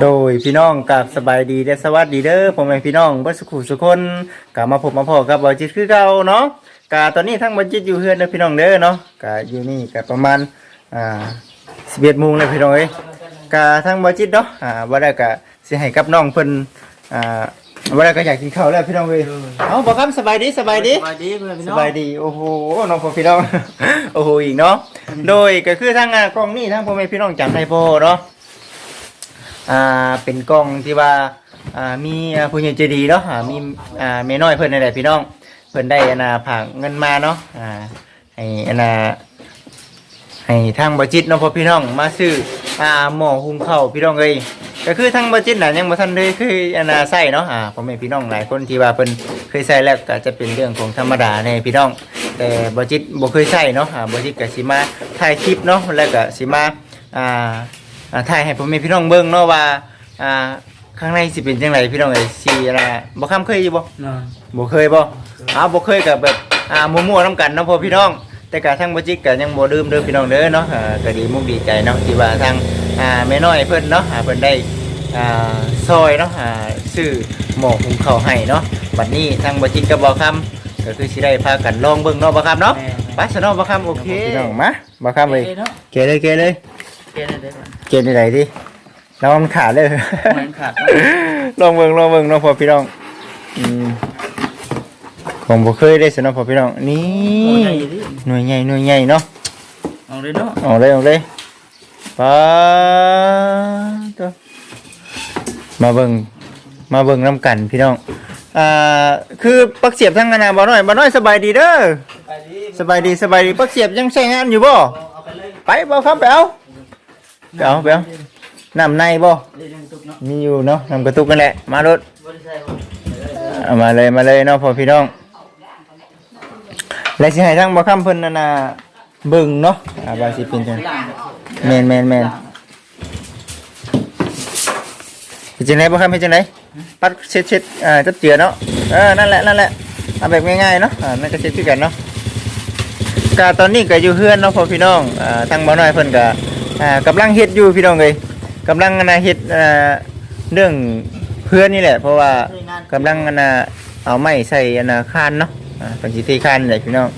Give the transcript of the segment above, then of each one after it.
โดยพี่น้องกับสบายดีและสวัสดีเด้อผมเป็นพี่น้องเบิดสุขุสุคนกลับมาพบมาพอกับบอจิตคือเก่าเนาะกาตอนนี้ทั้งบอจิตอยู่เฮือนเด้อพี่น้องเด้อเนาะกาอยู่นี่กะประมาณอ่าสิบเอ็ดโมงเลยพี่น้องเอ้ยกาทั้งบอจิตเนาะอ่าว่าได้กะสิให้กับน้องเพิ่นอ่าว่าได้ก็อยากกินข้าวแล้วพี่น้องเอ้ยเอาบอกครับสบายดีสบายดีสบายดีเพื่อนพี่สน้องบายดีโอ้โหน้องพ่อพี่น้องโอ้โหอีกเนาะโดยก็คือทั้งอ่ากล้องนี่ทั้งพ่อแม่พี่น้องจำได้พ่อเนาะ อ่าเป็นกล้องที่ว่าอ่ามีผู้ใหญ่ใจดีเนาะอ่ามีอ่าแม่น้อยเพิ่นนั่นแหละพี่น้อง เพิ่นได้อันน่ะผากเงินมาเนาะอ่าให้อนน่ะให้ทางบัจิตเนาะพ่อพี่น้องมาซื้ออ่าหม้อหุงข้าวพี่น้องเอ้ยก็คือทางบัจิตน่ะยังบ่ทันได้คืออนน่ะใส่เนาะอ่าพ่อแม่พี่น้องหลายคนที่ว่าเพิ่นเคยใส่แล้วก็จะเป็นเรื่องของธรรมดาแน่พี่น้อง แต่บัจิตบ่เคยใช้เนาะอ่าบจิตก็สิมาถ่ายคลิปเนาะแล้วก็สิมาอ่า อ่าถ่ายให้พ่อแม่พี่น้องเบิ่งเนาะว่าอ่าข้างในสิเป็นจังไดพี่น้องเอ้ยสิอะไรบ่คำเคยอยู่บ่ เนาะบ่เคยบ่อ้าวบ่เคยก็แบบอ่ามั่วๆนํกันเนาะพ่อพี่น้อง แต่ก็ทางบจิตก็ยังบ่ลืมเด้อพี่น้องเด้อเนาะอ่าก็ดีมุกดีใจเนาะที่ว่าทางอ่าแม่น้อยเพิ่นเนาะอ่าเพิ่นได้อ่าซอยเนาะอ่าซื้อหม้อหุงข้าวให้เนาะบัดนี้ทางบจิตก็บ่คำก็คือสิได้พากันลองเบิ่งเนาะบ่ครับเนาะแม่ไปสนอบ่คำโอเคพี่น้องมาบ่คำเลยเเนาะเกเลยเกเลย เกได้ได้ก่อน เกในไหนดิเรามันขาดเลยเหมือนขาดลองเบิ่งลองเบิ่งเน้องพอพี่น้องอืมผมบ่เคยได้สนอพอพี่น้องนี่โอ้ยใหญ่ดิหน่วยใหญ่หน่วยใหญ่เนาะเอาเลยเนาะเอาเลยเอาเลยไปตัวมาเบิ่งมาเบิ่งน้ำกันพี่น้องอ่าคือปักเสียบทั้งนานาบ่น้อยบ่น้อยสบายดีเด้อไปดิสบายดีสบายดีปักเสียบยังใช้งานอยู่บ่เอาไปเลยไปบ่ครับไปเอาไป เอาไปเอาน้ำในบ่เล่นยังตุกเนาะมีอยู่เนาะน้ำกระตุกนั่นแหละมารถบ่ได้ใส่บ่เอามาเลยมาเลยเนาะพ่อพี่น้องและสิให้ทั้งบ่คำเพิ่นนั่นน่ะเบิ่งเนาะอ่าว่าสิเป็นจังล่างแม่นแม่นแม่นเฮ็ดจังไดบ่คำเฮ็ดจังไดปัดเช็ดๆอ่าจับเจือเนาะเออนั่นแหละนั่นแหละเอาแบบง่ายๆเนาะอ่านั่นก็เช็ดคือกันเนาะก็ตอนนี้ก็อยู่เฮือนเนาะพ่อพี่น้องอ่าทางบ่น้อยเพิ่นก็ อ่ากำลังเฮ็ดอยู่พี่น้องเอ้ยกำลังน่ะเฮ็ดอ่าเรื่องเพื่อนนี่แหละ เพราะว่ากำลังอันน่ะเอาไม้ใส่อันน่ะคานเนาะอ่าเป็นสิที่คานนี่แหละพี่น้อง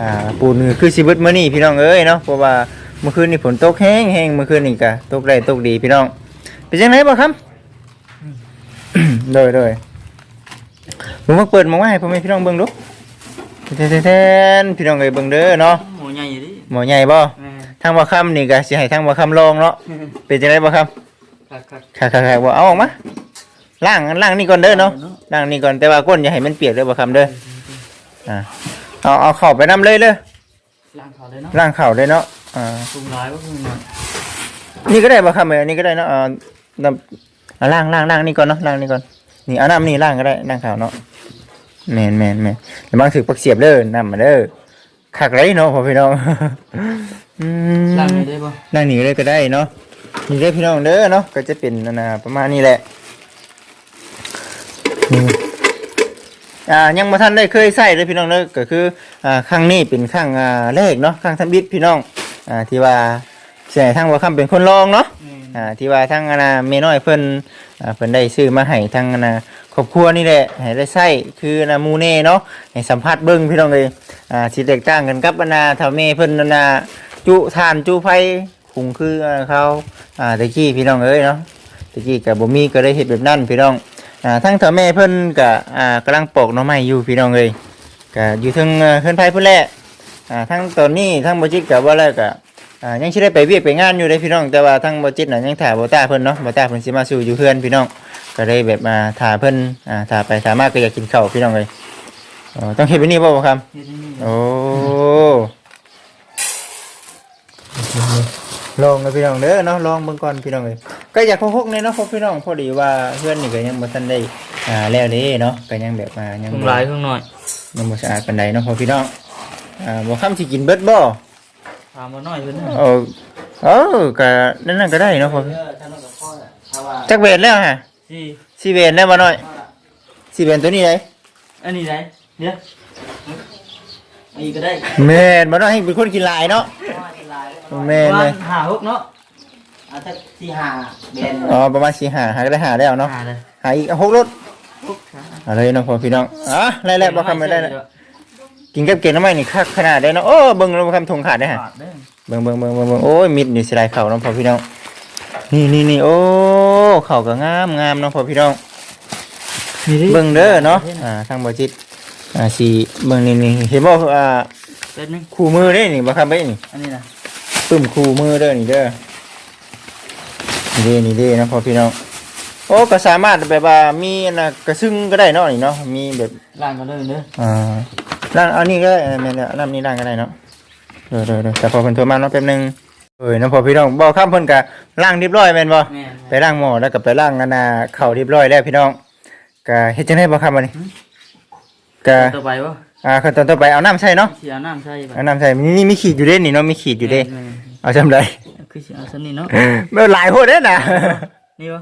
อ่าปูนนี่คือสิเบิดมื้อนี้พี่น้องเอ้ยเนาะเพราะว่าเมื่อคืนนี่ฝนตกแห้งแห้งเมื่อคืนนี่ก็ตกได้ตกดีพี่น้องเป็นจังไดบ่ครับโดยโดยผมมาเปิดหมองไว้ให้พ่อแม่พี่น้องเบิ่งดูแทนๆพี่น้องเอ้ยเบิ่งเด้อเนาะหมูใหญ่ดิหมอใหญ่บ่แม่ ทางบ่ค่ำนี่ก็สิให้ทางบ่ค่ำลองเนาะเป็นจังไดบ่ครับคักค่ะๆๆบ่เอาออกมาล้างล้างนี่ก่อนเด้อเนาะล้างนี่ก่อนแต่ว่าก้นอย่าให้มันเปียกเลยบ่คำเด้ออ่าเอาเอาเข่าไปน้ำเลยเลยๆล่างเขาเลยเนาะล้างเข่าเลยเนาะอ่าปรุงร้ายว่าปรุงน้อยนี่ก็ได้บ่คำเออนี่ก็ได้เนาะเอาน้ำเอาล้างล้างล้างนี่ก่อนเนาะล้างนี่ก่อนนี่เอาน้ำนี่ล้างก็ได้ล้างเข่าเนาะแมนแมนแมนแล้วบางถือปักเสียบเด้อน้ำมาเด้อ คักไรเนาะพ่อพี่น้องอืมล่างนี่ได้บ่ล้างนี่เลยก็ได้เนาะนี่เด้อพี่น้องเด้อเนาะก็จะเป็นนั่นนะประมาณนี้แหละนี่อ่ายังมาท่านได้เคยใส่เลยพี่น้องเนอะก็คืออ่าครั้งนี้เป็นครั้งอ่าแรกเนาะครั้งทำบิดพี่น้องอ่าที่ว่าเสียทั้งว่าคำเป็นคนรองเนาะอ่าที่ว่าทั้งอนาเมน้อยเพิ่นอ่าเพิ่นได้ซื้อมาให้ทั้งอนาครอบครัวนี่แหละให้ได้ใส่คืออนามูเน่เนาะให้สัมภาษณ์เบิ้งพี่น้องเลยอ่าสิแตกต่างกันกับอนาเท่าเมเพิ่นอนาจุทานจุไฟหุงคือเขาอ่าตะกี้พี่น้องเอ้ยเนาะตะกี้กับบ่มีก็ได้เฮ็ดแบบนั้นพี่น้องอ่าทั้งเถาแม่เพิ่นก็อ่ากำลังปอกหน่อไม้อยู่พี่น้องเอ้ยก็อยู่เทึงเพิ่นไผเพิ่นแหละอ่าทั้งตอนนี้ทั้งบ่จิตก็ว่าแล้วก็ อ่ายังสิได้ไปเวียกไปงานอยู่เด้พี่น้อง แต่ว่าทั้งบ่จิตน่ะยังถ่าบ่ตาเพิ่นเนาะบ่ตาเพิ่นสิมาสู่อยู่เพื่อนพี่น้อง ก็ได้แบบมาถ่าเพิ่นอ่าถ่าไปถ่ามาก็อยากกินข้าวพี่น้องเอ้ยอ๋อต้องเฮ็ดแบบนี้บ่บ่ครับเฮ็ดให้นี่โอ้ลองนะพี่น้องเด้อเนาะลองเบิ่งก่อนพี่น้องเอ้ยก็อยากพกๆเนี่ยเนาะพบพี่น้องพอดีว่าเพื่อนนี่ก็ยังบ่ทันได้อ่าแล้วเด้เนาะก็ยังแบบมายังปรุงบ่ร้ายปรุงน้อยยังบ่สะอาดปานใดเนาะพอพี่น้อง อ่าบ่คำสิกินเบิดบ่ ถามมาน้อยเพิ่นเนาะเออเออก็นั่นนั่นก็ได้เนาะพอเออท่านกับพ่อแหละถ้าว่าจักเวทแล้วฮะสิสิเวทแล้วบ่น้อยสิเวทตัวนี้ได้อันนี้ได้เดี๋ยวอันนี้ก็ได้แม่นบ่น้อยให้เป็นคนกินหลายเนาะแม่นเลยหาฮุกเนาะเอาสักที่หาแบนอ๋อประมาณ4หาหาก็ได้หาแล้วเนาะหาเลยหาอีกหกรถเอาเลยน้องพ่อพี่น้องอะไล่ๆบ่คำไม่ได้นะ กินกับเกล็ดน้ำมันนี่คักขนาดได้เนาะโอ้เบิ่งแล้วบ่คำทงขาดได้ฮะขาดเด้อเบิ่งเบิ่งเบิ่งเบิ่งเบิ่งโอ้ยมิดนี่สิได้เข้าน้องพ่อพี่น้องนี่นี่นี่โอ้เข้าก็งามงามน้องพ่อพี่น้องเบิ่งเด้อเนาะอ่าทางบ่จิตอ่าสิเบิ่งนี่นี่เห็นบ่อ่าแป๊บนึงคู่มือเด้นี่บ่ครับเบ้นี่อันนี้นะปึ้มคู่มือเด้อนี่เด้อนี่เด้นี่เด้นะพ่อพี่น้องโอ้ก็สามารถแบบว่ามีอันน่ะกระซึ่งก็ได้เนาะนี่เนาะมีแบบล้างกันเลยเด้ออ่า ล้างเอานี่ก็ได้แม่นแล้วน้ำนี่ล้างก็ได้เนาะเด้อเด้อเด้อแต่พอเพิ่นโทรมาเนาะแป๊บหนึงเอ้ยน้องพ่อพี่น้องบ่ข้ามเพิ่นก็ล้างเรียบร้อยแม่นบ่แม่ไปล้างหม้อแล้วก็ไปล้างอันน่ะเข้าวเรียบร้อยแล้วพี่น้องก็เฮ็ดจังได๋บ่ครับบัดนี้ก็ต่อไปวะอ่าขั้นตอนต่อไปเอาน้ำใส่เนาะเสียน้ำใช่ปะเอาน้ำใส่นี่นี่มีขีดอยู่เด้นี่เนาะมีขีดอยู่เด้แม่เอาจำได้คือสิเอาสันนี่เนาะเมื่อหลายคนเด้น่ะนี่วะ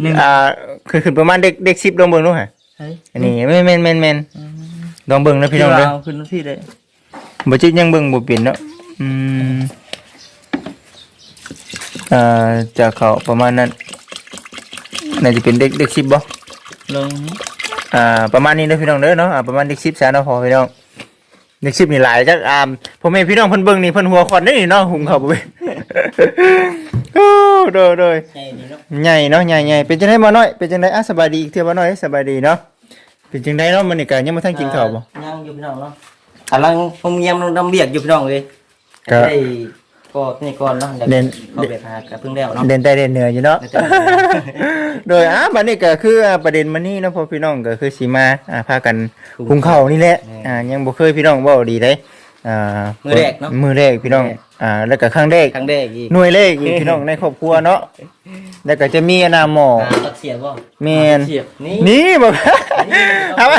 หนึ่งอ่าคือขึ้นประมาณเด็กเด็กสิบลองเบิ่งดูฮะเฮ้ยอันนี้แม่นแม่นแม่นแม่น ลองเบิ่งนะพี่น้องเด้อเอาขึ้นรถพี่เลยบ่จิตยังเบิ่งบ่เป็นเนาะอืมอ่าจะเข้าประมาณนั้นน่าจะเป็นเด็กเด็กสิบบ่ลงนี้อ่าประมาณนี้เด้อพี่น้องเด้อเนาะอ่าประมาณเด็กสิบซะเนาะพอพี่น้องเด็กสิบนี่หลายจักอ่าพ่อแม่พี่น้องเพิ่นเบิ่งนี่เพิ่นหัวควันเด้นี่เนาะหุงข้าวบ่เป็นโอ้โดยโดยใช่นี่เนาะใหญ่เนาะใหญ่ใหญ่เป็นจังไดบ่น้อยเป็นจังไดอะสบายดีอีกเทื่อบ่น้อยสบายดีเนาะ เป็นจังไดเนาะมื้อนี้ก็ยังบ่ทันกินข้าวบ่ ยังอยู่พี่น้องเนาะกำลังผมยังน้ำเบียกอยู่พี่น้องเลยก็ ได้ก็นี่ก่อนเนาะเดี๋ยวเด่นเขาเบียกหากระเพิ่งแล้วเนาะ เดินใต้เดินเหนืออยู่เนาะโดยอะบัดนี้ก็คืออ่าประเด็นมื้อนี้เนาะพ่อพี่น้องก็คือสิมาอ่าพากันหุงข้าวนี่แหละ อ่ายังบ่เคยพี่น้องเว้าดีเลย อ่ามือแรกเนาะมื้อแรกพี่น้อง อ่า แล้วก็ครั้งแรกครั้งแรกอีกหน่วยเลขอีกพี่น้องในครอบครัวเนาะแล้วก็จะมีอนาหมออ่าตักเสียบบ่แม่นเสียบนี่นี่บอกเอาไป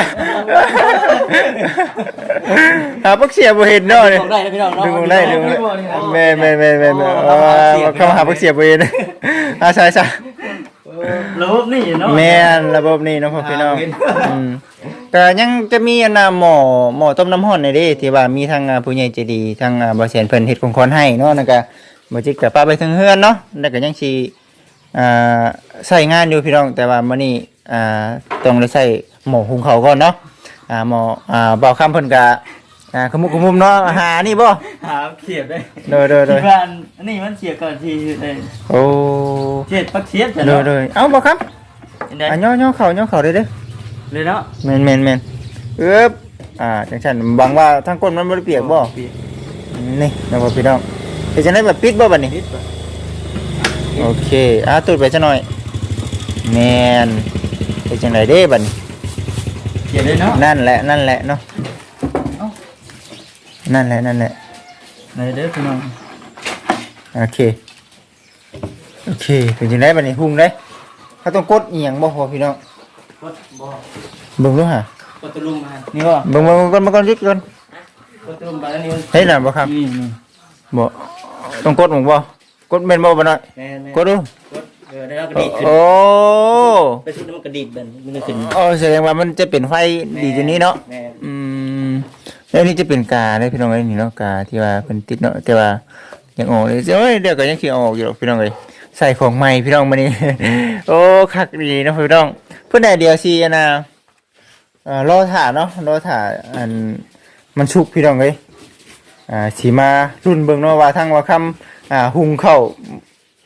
เอาปักเสียบ่เห็นเนาะดึเนี่ยงได้นะพี่น้องเนาะดึงลงได้ดึงลงได้แม่แม่แม่แม่แม่เอามาเข้ามาหาปักเสียบ่เห็นอ่าใช่ใช่ระบบนี่เนาะแม่นระบบนี้เนาะพ่อพี่น้องอืม ก็ยังจะมีอันน่ะหมอหมอต้มน้ำร้อนนี่เด้ที่ว่ามีทางอ่าผู้ใหญ่ใจดีทางอ่าบ่แสนเพิ่นเฮ็ดของขวัญให้เนาะนั่นก็บ่จิกก็ป้าไปถึงเฮือนเนาะแล้วก็ยังสิอ่าใช้งานอยู่พี่น้องแต่ว่ามื้อนี้อ่าต้องได้ใช้หม้อหุงข้าวก่อนเนาะอ่าหม้ออ่าบ่าวคำเพิ่นก็อ่าขมุกขมุมเนาะหานี่บ่หาเสียบได้โดยโดยโดที่ยบ้านอันนี้มันเสียก่อนที่เลยโอ้เสียบปักเสียบจ้ะโดเนาะยโดยเอ้าบ่าวคอันใดำอะย่อย่อเข้าย่อเข้าได้เด้อ เลยเนาะแม่นแม่นแม่นเอ๊บอ่าจังซั่นหวังว่าทางก้นมันบ่ได้เปียกบ่เปียกนี่นะพ่อพี่น้องเฮ็ดจังได๋แบบปิดบ่บัดนี้นิดบ่โอเคอะตูดไปซะหน่อยแม่นเฮ็ดจังไดเด้บัดนี้เสียบเลยเนาะนั่นแหละนั่นแหละเนาะเอ้านั่นแหละนั่นแหละไหนเด้อพี่น้องโอเคโอเคเป็นจังไดบัดนี้หุ่งได้เขาต้องกดอีหยังบ่พ่อพี่น้อง กดบ่เบิ่งดูฮะกดตะลุมมานี่บ่เบิ่งเบิ่งก่อนมาก่อนหยุดก่อนกดตะลุมไปแล้วนี่มันเฮ็ดน่ะบ่ครับนี่นี่บ่ต้องกดหมึงบ่กดแม่นบ่บ่น้อยแม่นๆกดดูกดเออแล้วก็ดีดขึ้นโอ้ไปชุดนั้นมันกระดิดเบิ่นมันก็ขึ้นโอ้แสดงว่ามันจะเป็นไฟดีจังนี้เนาะแม่นอืมแล้วนี่จะเป็นกาได้พี่น้องเอ้ยนี่เนาะกาที่ว่าเพิ่นติดเนาะแต่ว่ายังออกเลยเอ้ยเดี๋ยวก็ยังสิเอาออกอยู่หรอกพี่น้องเอ้ย ใส่ของใหม่พี่น้องมานี่ โอ้คักดีเนาะพี่น้องเพิ่นได้เดียวสิอันน่ะเอ่อรอถ่าเนาะรอถ่าอันมันชุกพี่น้องเอ้ยอ่าสิมารุ่นเบิ่งเนาะว่าทั้งว่าคำอ่าหุงข้าว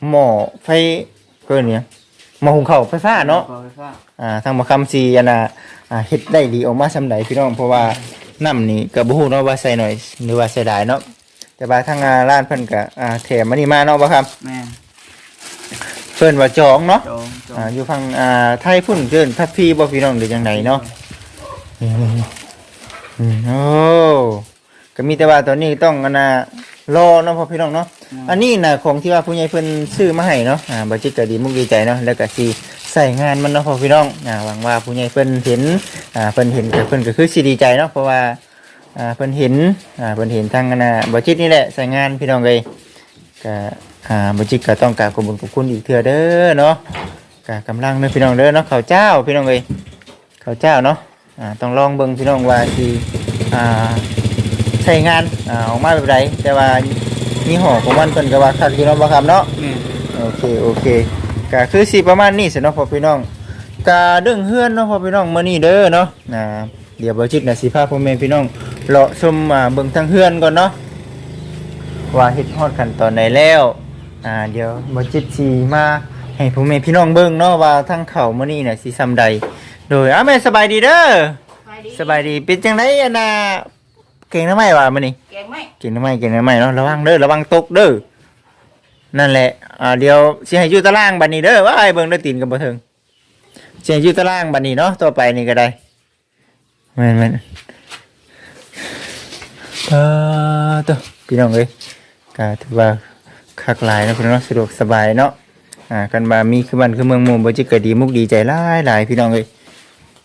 หม้อไฟเกินเนี่ยหม้อหุงข้าวไฟฟ้าเนาะขอไฟฟ้าอ่าทางมาคำซีอันน่ะอ่าเฮ็ดได้ดีออกมาซำใดพี่น้องเพราะว่าน้ำนี่ก็บ่ฮู้เนาะว่าใส่หน่อยหรือว่าใส่หลายเนาะแต่ว่าทางอ่าร้านเพิ่นก็อ่าแถมมานี่มาเนาะบ่ครับแม่น เพิ่นว่าจองเนาะจองจองอ่าอยู่ฝั่งอ่าไทยพุ่นเกินพัดพีบ่พี่น้องหรือจังไดเนาะอืมอืมโอ้ก็มีแต่ว่าตอนนี้ต้องอันน่ะรอเนาะพ่อพี่น้องเนาะอันนี้นะของที่ว่าผู้ใหญ่เพิ่นซื้อมาให้เนาะอ่าบัจิตก็ดีมุกดีใจเนาะแล้วก็สิใส่งานมันเนาะพ่อพี่น้องอ่าหวังว่าผู้ใหญ่เพิ่นเห็นอ่าเพิ่นเห็นก็เพิ่นก็คือสิดีใจเนาะเพราะว่าอ่าเพิ่นเห็นอ่าเพิ่นเห็นทางอันน่ะบัจิตนี่แหละใส่งานพี่น้องเลยก็ อ่าบัจิตก็ต้องกราบขอบคุณขอบคุณอีกเทื่อเด้อเนาะก็กำลังเด้อพี่น้องเด้อเนาะข้าวเจ้าพี่น้องเลยข้าวเจ้าเนาะอ่าต้องลองเบิ่งพี่น้องว่าสิอ่าใส่งานอ่าออกมาแบบใดแต่ว่ายี่ห้อของมันเพิ่นก็ว่าคักอยู่เนาะบ่ครับเนาะแม่นโอเคโอเคก็คือสิประมาณนี้สิเนาะพ่อพี่น้องกาเรื่องเฮือนเนาะพ่อพี่น้องมื้อนี้เด้อเนาะอ่าเดี๋ยวบ่จิตน่ะสิพาพ่อแม่พี่น้องเลาะชมอ่าเบิ่งทางเฮือนก่อนเนาะว่าเฮ็ดฮอดขั้นตอนไหนแล้ว อ่าเดี๋ยวบ่จิตสิมา ให้พ่อแม่พี่น้องเบิ่งเนาะว่าทางเข้ามื้อนี้น่ะสิซำใด โดยอ้าแม่สบายดีเด้อสบายดีเป็นจังไดอันน่ะเก่งทำไมวะมื้อนี้แกงไหมกินทำไมกินทำไมเนาะระวังเด้อระวังตกเด้อนั่นแหละอ่าเดี๋ยวสิให้อยู่ตารางบัดนี้เด้อว่าไอ้เบิ่งได้ตีนกันบ่ถึงสิให้อยู่ตารางบัดนี้เนาะต่อไปนี่ก็ได้แม่นแม่นเออตัวพี่น้องเอ้ยก็ถือว่า คักหลายนะพี่น้องสะดวกสบายเนาะอ่ากันว่ามีคือบ้านคือเมืองมู่บ่จิเกิดดีมุกดีใจหลายหลายพี่น้องเอ้ย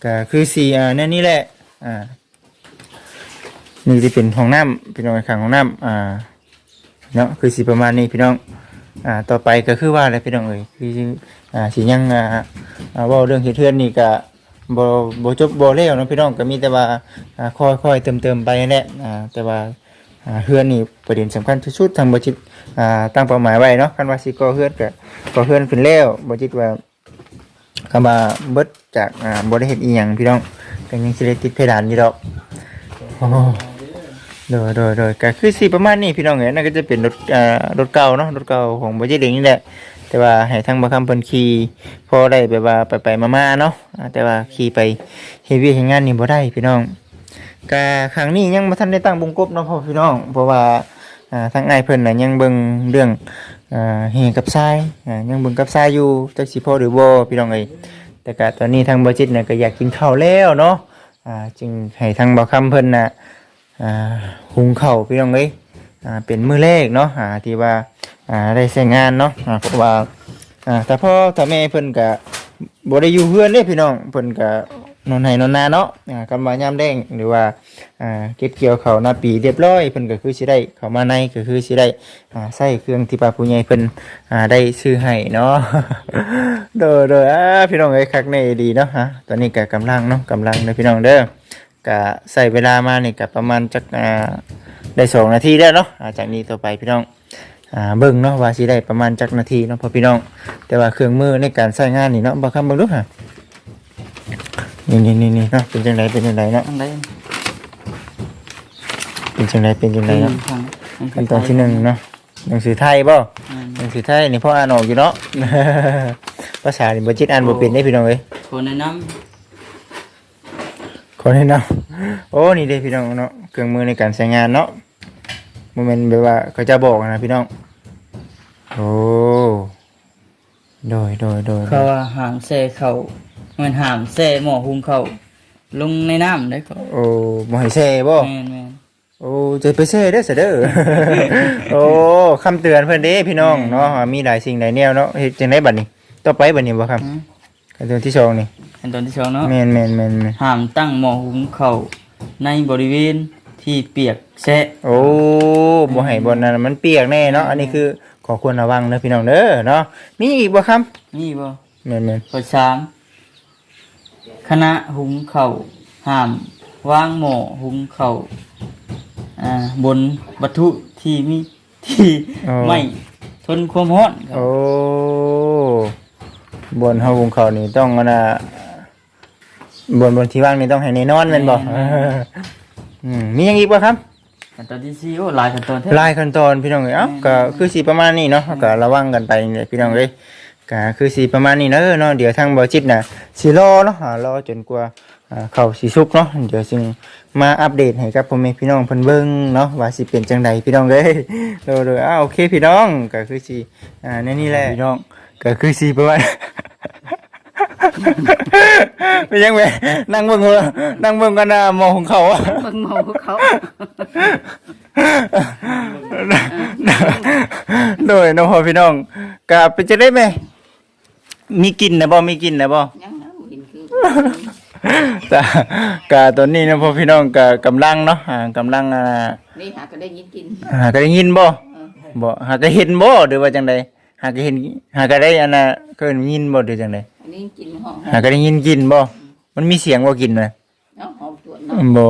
ก็คือสีอ่านั่นนี่แหละอ่านี่ที่เป็นห้องน้ำพี่น้องข้างห้องน้ำอ่าเนาะคือสีประมาณนี้พี่น้องอ่าต่อไปก็คือว่าอะไรพี่น้องเอ้ยคืออ่าสียังอ่าอ่าเว่าเรื่องเฮ็ดเทือนนี่ก็บ่บ่จบบ่แล้วเนาะพี่น้องก็มีแต่ว่าอ่าค่อยๆเติมเติมๆไปนั่นแหละอ่าแต่ว่า เฮือนนี่ประเด็นสำคัญที่สุดทางบ่จิตตั้งเป้าหมายไว้เนาะคันว่าสิก่อเฮือนก็ก่อเฮือนขึ้นแล้วบ่จิตว่าคำว่าเบิดจากบ่ได้เฮ็ดอีหยังพี่น้องก็ยังสิได้ติดเพดานอยู่ดอกโอ้โดยโดยโดยก็คือสิประมาณนี้พี่น้องเอ๋ยนั่นก็จะเป็นรถรถเก่าเนาะรถเก่าของบ่เจเด็งนี่แหละแต่ว่าให้ทางบ่คำเพิ่นขี่พอได้แบบว่าไปไปมาๆเนาะแต่ว่าขี่ไปเฮเวียกเฮ็ดงานนี่บ่ได้พี่น้อง ก็ครั้งนี้ยังบ่ทันได้ตั้งวงกบเนาะพ่อพี่น้อง เพราะว่าอ่าทางอ้ายเพิ่นน่ะยังเบิ่งเรื่องอ่าเฮกับทรายอ่ายังเบิ่งกับทรายอยู่จักสิพอหรือบ่พี่น้องเอ้ยแต่ก็ตอนนี้ทางบ่จิตน่ะก็อยากกินข้าวแล้วเนาะอ่าจึงให้ทางบ่คำเพิ่นน่ะอ่าหุงข่าวพี่น้องเอ้ยอ่าเป็นมือแรกเนาะอ่าที่ว่าอ่าได้ใช้งานเนาะอ่าเพราะว่าอ่าแต่พ่อแต่แม่เพิ่นก็บ่ได้อยู่เพื่อนเด้พี่น้องเพิ่นก็ นอนให้นอนนาเนาะอ่ากำว่ายามแดงหรือว่าอ่าเก็บเกี่ยวเขาวหน้าปีเรียบร้อยเพิ่นก็คือสิได้เข้ามาในก็คือสิได้อ่าใช้เครื่องที่ป้าผู้ใหญ่เพิ่นอ่าได้ซื้อให้เนาะ เด้อเด้ออ่าพี่น้องเอ้ยคักแน่ดีเนาะฮะตอนนี้ก็กำลังเนาะกำลังเด้อพี่น้องเด้อก็ใส่เวลามานี่ก็ประมาณจักอ่าได้สองนาทีแล้วเนาะอ่าจากนี้ต่อไปพี่น้อง อ่าเบิ่งเนาะว่าสิได้ประมาณจักนาทีเนาะพอพี่น้อง แต่ว่าเครื่องมือในการใช้งานนี่เนาะบ่คำเบิ่งดูฮะ นี่นี่นี่นี่เนาะเป็นจังไดเป็นจังไดเนาะอันใดเป็นจังไดเป็นจังไดเนาะทางขั้นตอนที่หนึ่งเนาะหนังสือไทยบ่หนังสือไทยนี่พ่ออ่านออกอยู่เนาะภาษานี่บ่จิตอ่านบ่เป็นได้พี่น้องเอ้ยคนแนะนขอแนะนำโอ้นี่เด้พี่น้องเนาะเครื่องมือในการใช้งานเนาะโมเมนต์แบบว่าเขาจะบอกนะพี่น้องโอ้โดยโดยโดยำเขาว่าหามแซ่เขา มันหามแซ่หม้อหุงเขาวลงในน้ำได้เขาโอ้บ่ให้แซ่บ่แม่นแม่น โอ้จะไปแซ่เด้อเสยเด้อ โอ้คำเตือนเพิ่นเด้พี่น้องเนาะว่ามีหลายสิ่งหลายแนวเนาะเฮ็ดจังไดบัดนี้ต่อไปบัดนี้บ่ครับอืม ขั้นตอนที่สองนี่ขั้นตอนที่สองเนาะแม่นแม่นแม่นแม่นห้ามตั้งหม้อหุงเขาวในบริเวณที่เปียกแฉะโอ้บ่ให้บ่นั้นมันเปียกแน่เนาะอันนี้คือขอควรระวังเด้อพี่น้องเด้อเนาะมีอีกบ่ครับนี่บ่แม่นแม่นข้อสาม คณะหุงเขาวห้ามวางหม้อหุงเขาวอ่าบนวัตถุที่มีที่ไม่ทนความร้อนครับโอ้บนเฮาหุงข้าวนี่ต้องอันน่ะบนบนที่ว่างนี่ต้องให้แน่นอนแม่นบ่อืมมีหยังอีกบ่ครับ ขั้นตอนที่สี่โอ้หลายขั้นตอนแท้หลายขั้นตอนพี่น้องเอ้ยเอ้าก็คือสิประมาณนี้เนาะก็ระวังกันไปนี่พี่น้องเอ้ย ก็คือสิประมาณนี้เนาะเนาะเดี๋ยวทางบ่จิตน่ะสิรอเนาะอ่ารอจนกว่าอ่าเข้าสิสุกเนาะเดี๋ยวจึงมาอัปเดตให้กับพ่อแม่พี่น้องเพิ่นเบิ่งเนาะว่าสิเป็นจังใดพี่น้องเอ้ยโดยโดยอ้าโอเคพี่น้องก็คือสิอ่าในนี่แหละพี่น้องก็คือสิประมาณเป็นยังไงนั่งเบิ่งหัวนั่งเบิ่งกันน่ะหมอของเขาอะเบิ่งเมาเขาโดยน้องพ่อพี่น้องกะเป็นจะได้ไหม มีกินนะบ่มีกินนะบ่ ยังนะบ่เห็นคือแต่กะตอนนี้นะพ่อพี่น้องกะกำลังเนาะอ่ากำลังอ่านี่หาก็ได้ยินกินหาก็ได้ยินบ่เออบ่หาก็เห็นบ่หรือว่าจังใดหาก็เห็นหาก็ได้อันน่ะเกินยินบ่หรือจังใดอันนี้กินห้องหาก็ได้ยินกินบ่มันมีเสียงบ่กินน่ะเนาะหอมตัวเนาะบ่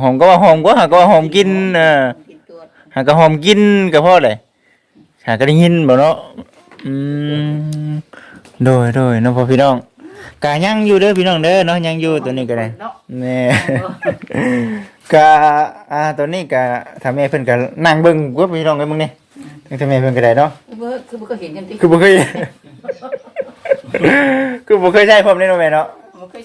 หอมก็ว่าหอมก็หาก็ว่าหอมกินเออ กินตัวหาก็หอมกินก็พอเลยเหาก็ได้ยินบ่เนาะ อืม โดยโดยเนาะพ่อพี่น้องกายังอยู่เด้อพี่น้องเด้อเนาะยังอยู่ตัวนี้ก็ได้เนาะแม่กะอ่าตัวนี้กะทำแม่เพิ่นก็นั่งเบิ่งกับพี่น้องกันมึงนี่ทั้งทำแม่เพิ่นก็ได้เนาะเบิ่คือบ่ก็เห็นกันติคือบ่เคย คือบ่เคยใช้พร้อมเด้เนาะแม่เนาะ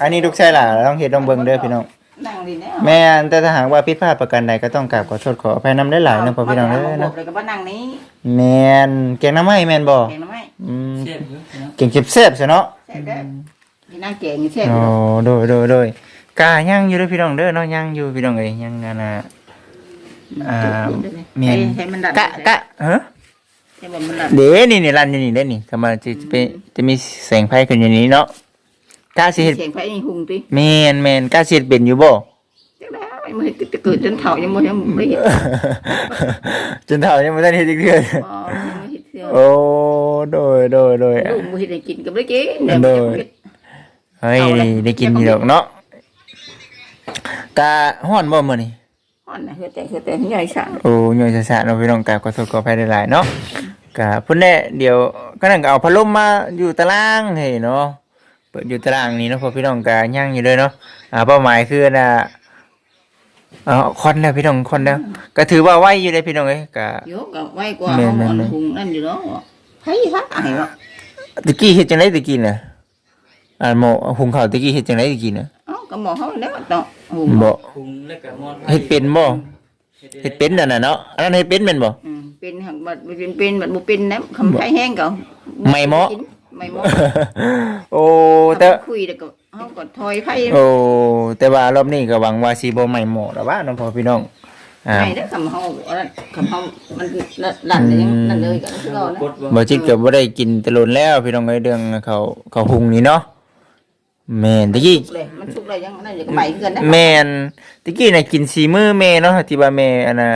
อันนี้ลูกชายหล่ะต้องเฮ็ดต้องเบิ่งเด้อพี่น้อง นั่งดีแน่แม่นแต่ถ้าหากว่าผิดพลาดประการใดก็ต้องกราบขอโทษขออภัยนำได้หลายๆเนาะพ่อพี่น้องเด้อเนาะเนาะเลยก็บ่นั่งนี้แม่นแกงน้ำไม้แม่นบ่แกงน้ำไม้อืมเสียบอยู่เนาะเก่งเก็บแซ่บซะเนาะแซ่บเด้อนี่นั่งแกงนี่แซ่บโอ้โดยโดยโดยกาย่างอยู่เด้อพี่น้องเด้อเนาะย่างอยู่พี่น้องเอ้ยย่างนั่นน่ะ อ่าเมีเมียยนนให้มันดัดกะกะเฮ้อให้มันมันดัดเด้นี่นี่รันอยู่นี่เด้นี่ก็มาจะจะไปจะมีแสงไฟขึ้นอยู่นี้เนาะ กาสิเฮ็ดเสียงไผนี่หุงติแม่นแม่นกาสิเฮ็ดเป็นอยู่บ่จังได๋มันเฮ็ดจะเกิดจนเฒ่ายังบ่ยังบ่เฮ็ดจนเฒ่ายังบ่ทันเฮ็ดอีกเทื่อบ่ยังบ่เฮ็ดเทื่อโอ้โดยโดยโดยลูกบ่เฮ็ดให้กินก็บ่ได้กินเดี๋ยวโดมันยจะเฮ็ดเฮ้ยได้กินอยู่ดอกเนาะกะฮ้อนบ่มื้อนี้อ่อนน่ะเฮ็ดแต่เฮ็ดแต่ใหญ่สั่งโอ้ยอยสะๆเนาะพี่น้องกราบขอโทษขออภัยหลายๆเนาะกะพุ่นแน่เดี๋ยวก็นั่นก็เอาพัดลมมาอยู่ตารางเฮ้ยเนาะเปิดอยู่ตารางนี้เนาะพอพี่น้องกะย่างอยู่เลยเนาะอ่าเป้าหมายคือน่ะเอ๋อคอนแล้วพี่น้องคอนแล้วก็ถือว่าไวอยู่เลยพี่น้องเอ้ยกะโยกก็ไว้กว่าแม่เอานอันๆๆหุงนั่นอยู่เนาะไผฮะไอ้วะตะกี้เฮ็ดจังไดตะกี้น่ะอ่าหมอหุงข้าวตะกี้เฮ็ดจังไดตะกี้น่ะเอ้าก็หมอเฮาแล้วต้องหุงบ่คุงแล้วก็มอนเฮ็ดเป็นบ่เฮ็ดเป็นนั่นน่ะเนาะอันนั้นเฮ็ดเป็นแม่นบ่อืมเป็นหักบัดบ่เป็นเป็นบัดบ่เป็นนะคำไผแห้งก็ไม่เหมาะ ไม่เหมาะโอ้แต่คุยแล้วก็เฮาก็ถอยไผโอ้แต่ว่ารอบนี้ก็หวังว่าสิบ่ใหม่หมดแล้วว่าน้องพ่อพี่น้องอ่า ไม่ได้คำเฮาอันนั้นคำเฮามันลั่นเลยยังนั่นเลยก็คือเรานะกดบ่จิตก็บ่ได้กินแตะลนแล้ว พี่น้องเอ้ยเรื่องเขาเขาหุงนี่เนาะแม่นตะกี้ เลย มันสุกเลยยังนั่นอยู่ก็ใหม่เกินนะแม่นตะกี้น่ะกินสีมือแม่เนาะที่ว่าแม่อันน่ะ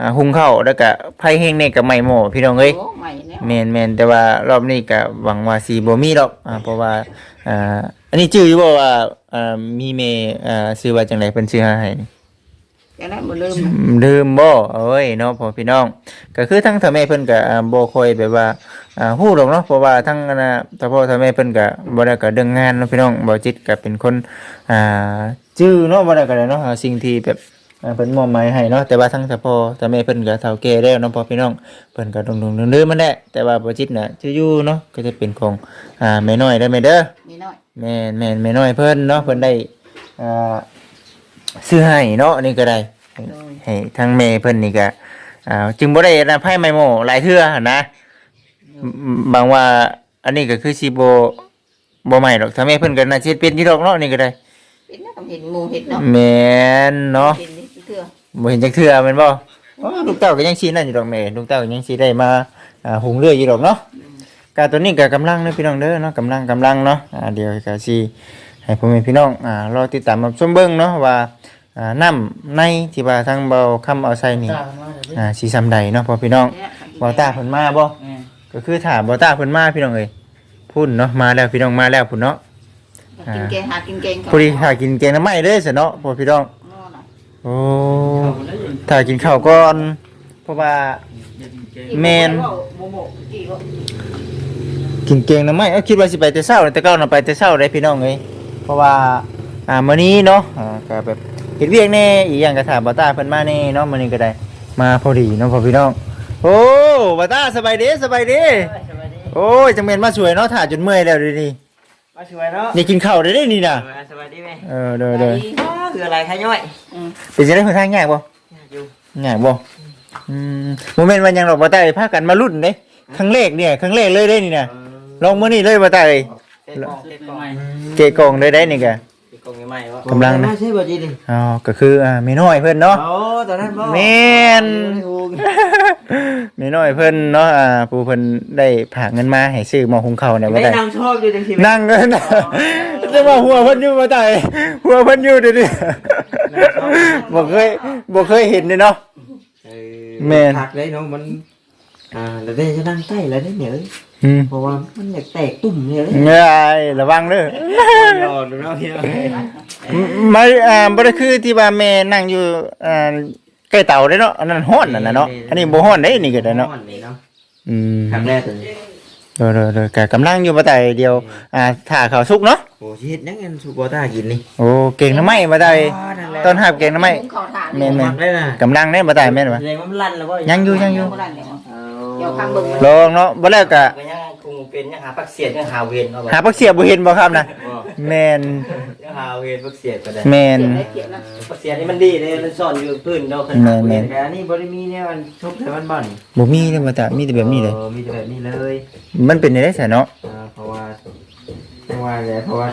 อ่าหุงข้าวแล้วก็ไผแห้งนี่ก็ใหม่หม้อพี่น้องเอ้ยโใหม่แล้วแม่นแม่นแต่ว่ารอบนี้ก็หวังว่าสิบ่มีดอกอ่าเพราะว่าอ่าอันนี้ชื่ออยู่บ่ว่าอ่ามีแม่อ่าชื่อว่าจังไดเพิ่นชื่อให้แต่นั้นบ่ลืมลืมบ่เอ้ยเนาะพ่อพี่น้องก็คือทั้งทำแม่เพิ่นก็อ่าบ่ค่อยแบบว่าอ่าฮู้ดอกเนาะเพราะว่าทั้งอันน่ะถ้าพ่อถ้าแม่เพิ่นก็บ่ได้ก็เรื่องงานเนาะพี่น้องบ่จิตก็เป็นคนอ่าจื้อเนาะบ่ได้ก็ได้เนาะอ่าสิ่งที่แบบ อ่าเพิ่นมอบหมายให้เนาะแต่ว่าทั้งถ้าพ่อถ้าแม่เพิ่นก็เฒ่าแก่แล้วเนาะพ่อพี่น้องเพิ่นก็ดงๆลืมๆมันแหละแต่ว่าบ่จิตน่ะจะอยู่เนาะก็จะเป็นของอ่าแม่น้อยได้แม่เด้อมีน้อยแม่นแม่นแม่น้อยเพิ่นเนาะเพิ่นได้อ่าซื้อให้เนาะนี่ก็ได้โดยให้ทางแม่เพิ่นนี่ก็อ่าจึงบ่ได้นะไพ่ไม้โมหลายเทื่อหั้นนะอืมบางว่าอันนี้ก็คือสิบ่บ่ใหม่ดอกถ้าแม่เพิ่นก็น่าสิเป็นอยู่ดอกเนาะนี่ก็ได้เป็นนะก็เห็นหมู่เห็ดเนาะแม่นเนาะ เห็นนี่ เถื่อบ่เห็นจักเทื่อแม่นบ่อ๋อลูกเต้าก็ยังสินั่นอยู่ดอกแม่ลูกเต้าก็ยังสิได้มาอ่าหุงเรืออยู่ดอกเนาะกาตัวนี้ก็กำลังเด้อพี่น้องเด้อเนาะกำลังกำลังเนาะอ่าเดี๋ยวก็สิให้พ่อแม่พี่น้องอ่ารอติดตามรับชมเบิ่งเนาะว่าอ่าน้ำในที่ว่าทางเบาคำเอาใส่นี่ตามาเด้ออ่าสีซ้ำใดเนาะพอพี่น้องเนี่ยบอต้าเพิ่นมาบ่แม่ก็คือถามบอต้าเพิ่นมาพี่น้องเอ้ยพุ่นเนาะมาแล้วพี่น้องมาแล้วพุ่นเนาะกินแกงหากินแกงพอดีถ้ากินแกงน้ำไหม้เด้อซะเนาะพอพี่น้องง้อน่ะ โอ้เข้าแล้วยังถ้ากินข้าวก่อน เพราะว่า แม่นโมโมกี่ก็กินแกงน้ำไหม้เอ้าคิดว่าสิไปแต่เช้าแต่เก้าน่ะไปแต่เช้าได้พี่น้องเอ้ยเพราะว่าอ่ามื้อนี้เนาะอ่าก็แบบเฮ็ดเวียกแน่อีกอย่างก็ถามบอต้าเพิ่นมาแน่เนาะมื้อนี้ก็ได้ มาพอดีเนาะพอพี่น้อง โอ้บอต้าสบายดีสบายดีสวัสดีโอ้ยจังเมนมาสวยเนาะถ่าจนเมื่อยแล้วดูดิมาสวยเนาะนี่กินข้าวได้ได้นี่นะสวัสดีแม่เออเด้อเด้อ คืออะไรคะย่อยเป็นจะได้ค่อนข้างยากบ่อยู่ยากบ่อืมโมเมนต์วันยังดอกบ่ตายพากันมารุ่นเด้ครั้งแรกเนี่ยครั้งแรกเลยได้นี่นะลองมื้อนี้เลยบ่ตายเต็มกล่องเต็มกล่องใหม่เกะกองเลยได้นี่กะเต็มกล่องใหม่วะกำลังนะใช่บ่จีดิอ๋อก็คืออ่าแม่น้อยเพิ่นเนาะโอ้ตอนนั้นบ่แม่น แม่น้อยเพิ่นเนาะอ่าผู้เพิ่นได้ผากเงินมาให้ซื้อหม้อหุงข้าวเนี่ยบ่ไม่ได้นั่งชอบอยู่จังซี่นั่งก็นะจะว่าหัวเพิ่นอยู่บ่ตายหัวเพิ่นอยู่เดี๋ยวนี้บ่เคยบ่เคยเห็นเลยเนาะ แม่น ผักได้เนาะมัน อ่าแล้วได้จะนั่งใกล้แล้วได้เนี่ยเอ้ยอืมเพราะว่ามันอยากแตกตุ่มเนี่ยเลยเงยระวังเด้อรอดูเนาะพี่เนาะมาอ่าบ่ได้คือที่ว่าแม่นั่งอยู่อ่า ใกล้เตาเด้เนาะอันนั้นฮ้อนนั่นน่ะเนาะอันนี้บ่ฮ้อนเด้นี่ก็ได้เนาะฮ้อเนาะอืมครั้งแรกตัวนี้เดยวๆๆก็กำลังอยู่บ่ได้เดียวอ่าถ้าเขาวสุกเนาะโอ้ชีวิตนั่งกันสุโกต้ากินนี่โอ้เก่งนะไม่บ่ได้ตอนหาบเก่งนะไม่หุงข้าวถ่านแม่น มักได้น่ะกำลังได้บ่ได้แม่นบ่ แสดงว่ามันลั่นแล้วบ่ยังอยู่ยังอยู่บ่ได้แล้วเดี๋ยวข้างเบิ่งมัน ลองเนาะบ่แล้วก็ก็ยัง คงเป็นยังหาปักเสียดยังหาเวรเอาบ่หาพักเสียบ่เห็นบ่ครับนะแม่นยังหาเวรปักเสียดก็ได้แม่นเสียได้เกียรติแล้วปักเสียดนี่มันดีเลยมันซ่อนอยู่พื้นเราคันแม่นแม่นแต่อันนี้บ่ได้มีเนี่ยมันทุบแต่มันบ่อนบ่มีเลยบ่ตามีแต่แบบนี้เลยออมีแต่แบบนี้เลย มันเป็นได้ไสเนาะอ่าเพราะว่าเพราะว่าอะไรเพราะว่า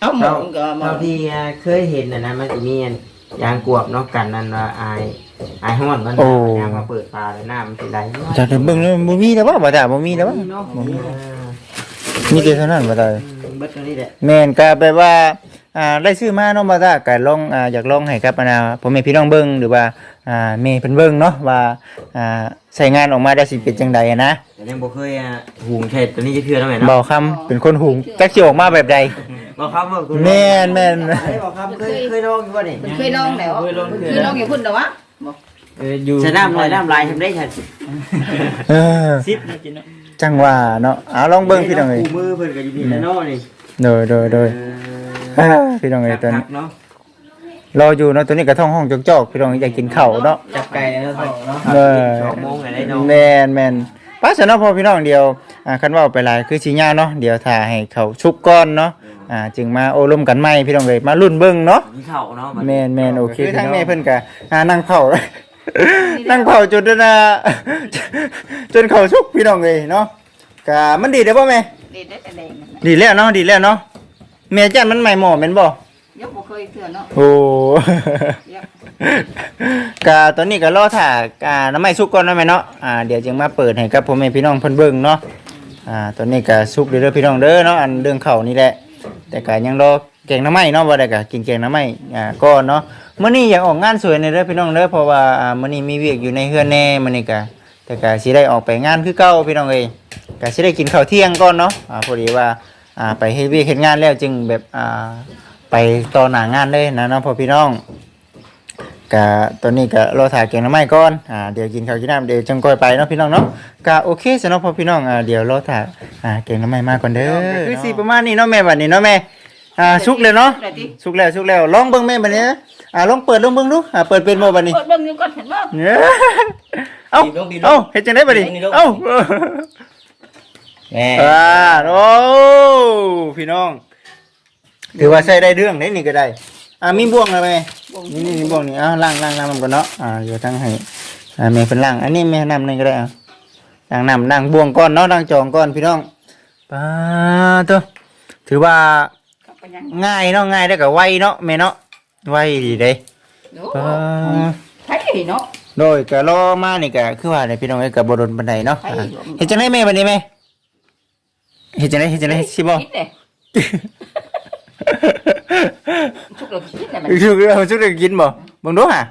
เอ้าหมองก็หมอเท่างที่เคยเห็นนะนะมันจะมีอันยางกวบเนาะกันนั่นว่าอาย อายห้อนมันน่ะยางมาเปิดปลาเลยหน้ามันสิไหลจากเบิ่งแล้วบ่มีแล้วบ่บ่ตาบ่มีแล้วบ่เนาะบ่มีอ่ามีแต่เท่านั้นบ่ตา อืมเบิดตรงนี้แหละแม่นก็แปลว่าอ่าได้ซื้อมาเนาะบ่ตาก็ลองอ่าอยากลองให้กับอาณาพ่อแม่พี่น้องเบิ่งหรือว่าอ่าแม่เพิ่นเบิ่งเนาะว่าอ่าใช้งานออกมาได้สิเป็นจังใดอะนะแต่ยังบ่เคยอะหุงเห็ดตัวนี้จะเทื่อแล้วแม่เบาเนาะคำเป็นคนหุงจักสิออกมาแบบใดบ่ครับบ่คุณแม่นแม่น เอ้ยบ่ครับเคยเคยลองอยู่บ่นี่ มันเคยลองแล้วเคยลองอยู่พุ่นเด้อวะบอก เอออยู่ใช้น้ำลอยน้ำลายทำได้ชัดเออซิปนี่กินเนาะจังว่าเนาะเอาลองเบิ่งพี่น้องเอ้ยคู่มือเพิ่นก็อยู่นี่แหละเนาะนี่โดยโดยโดยเออ่าอพี่น้องเอ้ยตอนนี้เนาะรออยู่เนาะตัวนี้ก็ท้องห้องจอกๆพี่น้องอยากกินข้าวเนาะจับไก่แล้วก็เนาะเออสองโมงอะไรเนาะแม่นแม่นป้าสนอพอพี่น้องเดียวอ่าคันเว่าไปหลายคือสิยาเนาะเดี๋ยวถ่าให้เขาชุบก้อนเนาะ อ่าจึงมาโอลมกันใหม่พี่น้องเอ้ยมารุ่นเบิ่งเนาะมีข้าวเนาะบัดแม่นแม่นโอเคคือทางแม่เพิ่นก็อ่านั่งเผา นั่งเผาจนน่ะจนเขาชุกพี่น้องเอ้ยเนาะก็มันดีได้อบ่แม่ เด็ดได้แต่แดงนั่นน่ะดีแล้วเนาะดีแล้วเนาะแม่จันมันใหม่หมอแม่นบ่ยกบ่เคยเถื่อเนาะโอ้เดี๋ยวกาตอนนี้ก็รอถ่ากาน้ำไม้สุกก่อนนะแม่เนาะอ่าเดี๋ยวจึงมาเปิดให้กับพ่อแม่พี่น้องเพิ่นเบิ่งเนาะอ่าตอนนี้ก็สุกเด้อพี่น้องเด้อเนาะอันเรื่องข้าวนี่แหละ แต่ก็ยังรอแกงน้ำไม้เนาะบ่ได้ก็กินแกงน้ำไม้อ่าก่อนเนาะมื้อนี้อยากออกงานสวยในเด้อพี่น้องเด้อเพราะว่าอ่ามื้อนี้มีเวียกอยู่ในเฮือนแน่มื้อนี้ก็แต่ก็สิได้ออกไปงานคือเก่าพี่น้องเอ้ยก็สิได้กินข้าวเที่ยงก่อนเนาะอ่าพอดีว่าอ่าไปเฮ็ดเวียกเฮ็ดงานแล้วจึงแบบอ่าไปต่อหน้างานเลยนะเนาะพ่อพี่น้อง กะตอนนี้ก็รอถ่ายเก่งน้ำไม้ก่อนอ่าเดี๋ยวกินข้าวกินน้ำเดี๋ยวจังก้อยไปเนาะพี่น้องเนาะกะโอเคสำหรับพ่อพี่น้องอ่าเดี๋ยวรอถ่ายอ่าเก่งน้ำไม้มาก่อนเด้อคือสิประมาณนี้เนาะแม่บัดนี้เนาะแม่อ่าสุกเลยเนาะได้ติสุกแล้วสุกแล้วลองเบิ่งแม่บัดนี้นะอ่าลองเปิดลองเบิ่งดูอ่าเปิดเป็นบ่บัดนี้เปิดเบิ่งอยู่ก่อนเห็นบ่เนี่ยเอ้าเอ้าเฮ็ดจังได๋บัดนี้เอ้าแม่อ่าโอ้พี่น้องถือว่าใช้ได้เรื่องเด้นี่ก็ได้ อ่ามีบ่วงแล้วแม่นี่นี่นี่บ่วงนี่อ้าวล้างล้างน้ำมันก่อนเนาะอ่าเดี๋ยวทั้งให้อ่าแม่เป็นล้างอันนี้แม่น้ำนี่ก็ได้อะล้างน้ำล้างบ่วงก่อนเนาะล้างจองก่อนพี่น้องป้าตัวถือว่าก็ไปยังง่ายเนาะง่ายได้วก็ไวเนาะแม่เนาะไวดีเด้โอ้ป้าไผเนาะโดยก็รอมานี่ก็คือว่าได้พี่น้องเอ้ยก็บ่โดนปานใดเนาะไผอ่าเฮ็ดจังได๋แม่บัดนี้แม่เฮ็ดจังได๋เฮ็ดจังได๋สิบ่ คิดเด้ชุ กเราคิดได้มันคือคือเอาชุดได้กินบ่เบิ่งดูห่ะ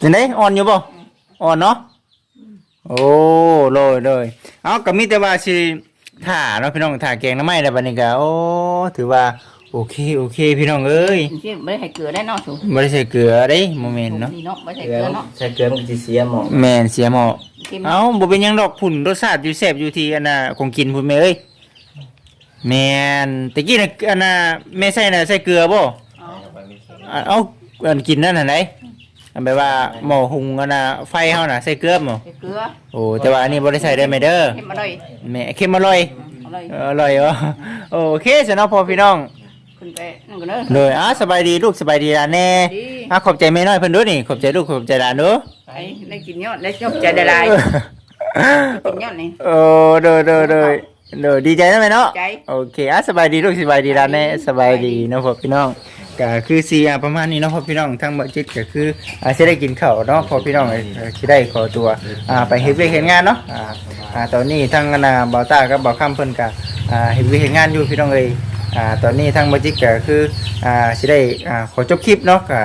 จังได๋อ่อนอยู่บ่อ่อนเนาะโอ้โลยเลยเอาก็มีแต่ว่าสิถ่าเนาะพี่น้องถ่าแกงน้ำไม้แล้วบัดนี้ก็โอ้ถือว่าโอเคโอเค พี่น้องเอ้ยสิบ่ได้ให้เกลือได้เนาะสูบ่ได้ใส่เกลือเด้โมเมนต์เนาะนี่เนาะบ่ใส่เกเกลืลืออเนาะใส่เกลือมันสิเสียหมอแม่นเสียหมอกินเอ้าบ่เป็นหยังดอกผุ่นรสชาติอยู่แซ่บอยู่ที่อันน่ะของกินพุ่นแม่เอ้ย แม่นตะกี้น่ะอันน่ะแม่ใส่น่ะใส่เกลือบ่อะเอ้าอันกินนั่นน่ะไหนอันแบบว่าหม้อหุงอันน่ะไฟเฮาน่ะใส่เกลือบ่ใส่เกลือโอ้แต่ว่าอันนี้บ่ได้ใส่ได้ไหมเด้อเฮ็ดมาเลยแม่เค็มอร่อยเอาเลยเอออร่อยเหรอโอเคสนอพอพี่น้องขึ้นไปนั่นก็เด้อ โดยอะสบายดีลูกสบายดีล่ะแน่ดี อะขอบใจแม่น้อยเพิ่นด้วยนี่ขอบใจลูกขอบใจหลานเด้อไอ้ได้กินยอดได้ยกใจได้หลายกินยอดนี่โอ้โดยโดยโดย โดยดีใจนะแม่เนาะ ใจ โอเคอะสบายดีลูกสบายดีล่ะแน่สบายดีเนาะพ่อพี่น้องก็คือสีอะประมาณนี้เนาะพ่อพี่น้องทั้งหมดจิตก็คืออ่าสิได้กินข้าวเนาะพ่อพี่น้องเอ้ยเอ่อสิได้ขอตัวอ่าไปเฮ็ดเวยกเฮ็ดงานเนาะอ่าอ่าตอนนี้ทั้งอันน่ะบ่าวตากับบ่าวค่ำเพิ่นก็อ่าเฮ็ดเวยกเฮ็ดงานอยู่พี่น้องเอ้ยอ่าตอนนี้ทางบัจิกก็คืออ่าสิได้อ่าขอจบคลิปเนาะก็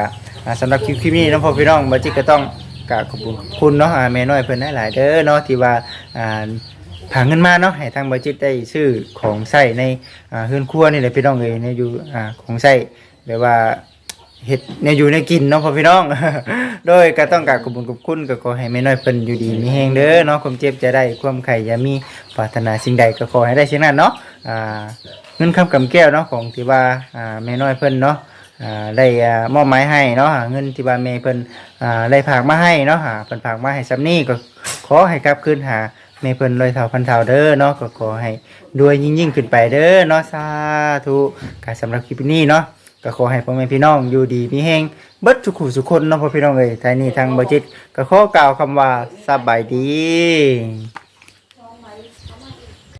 อ่าสำหรับคลิปคลิปนี้เน้องพ่อพี่น้องบัจิกก็ต้องกราบขอบคุณเนาะอ่าแม่น้อยเพิ่นหลายๆเด้อเนาะที่ว่าอ่า ผางเงินมาเนาะให้ทางบัจิกได้ซื้อของใช้ในอ่าเฮือนครัวนี่แหละพี่น้องเอ้ยในอยู่อ่าของใช้แบบว่าเฮ็ดแนอยู่ในกินเนาะพ่อพี่น้อง โดยก็ต้องกราบขอบคุณขอบคุณก็ขอให้แม่น้อยเพิ่นอยู่ดีมีแฮงเด้อเนาะความเจ็บจะได้ความไข่อย่ามีปรารถนาสิ่งใดก็ขอให้ได้เช่นนั้นเนาะอ่าเงินคำกำแก้วเนาะของที่ว่าอ่าแม่น้อยเพิ่นเนาะอ่าได้อ่ามอบหมายให้เนาะเงินที่ว่าแม่เพิ่นอ่าได้ฝากมาให้เนาะหาเพิ่นฝากมาให้ซ้ำนี้ก็ขอให้กลับคืนหา แม่เพิ่นลอยเท่าพันเท่าเด้อเนาะก็ขอให้ด้วยยิ่งยิ่งขึ้นไปเด้อเนาะสาธุการสำหรับคลิปนี้เนาะก็ขอให้พ่อแม่พี่น้องอยู่ดีมีแฮงเบิดทุกขู่สุกคนเนาะพ่อพี่น้องเอ้ยทายนี้ทางบ่จิตก็ขอกล่าวคำว่าสบายดี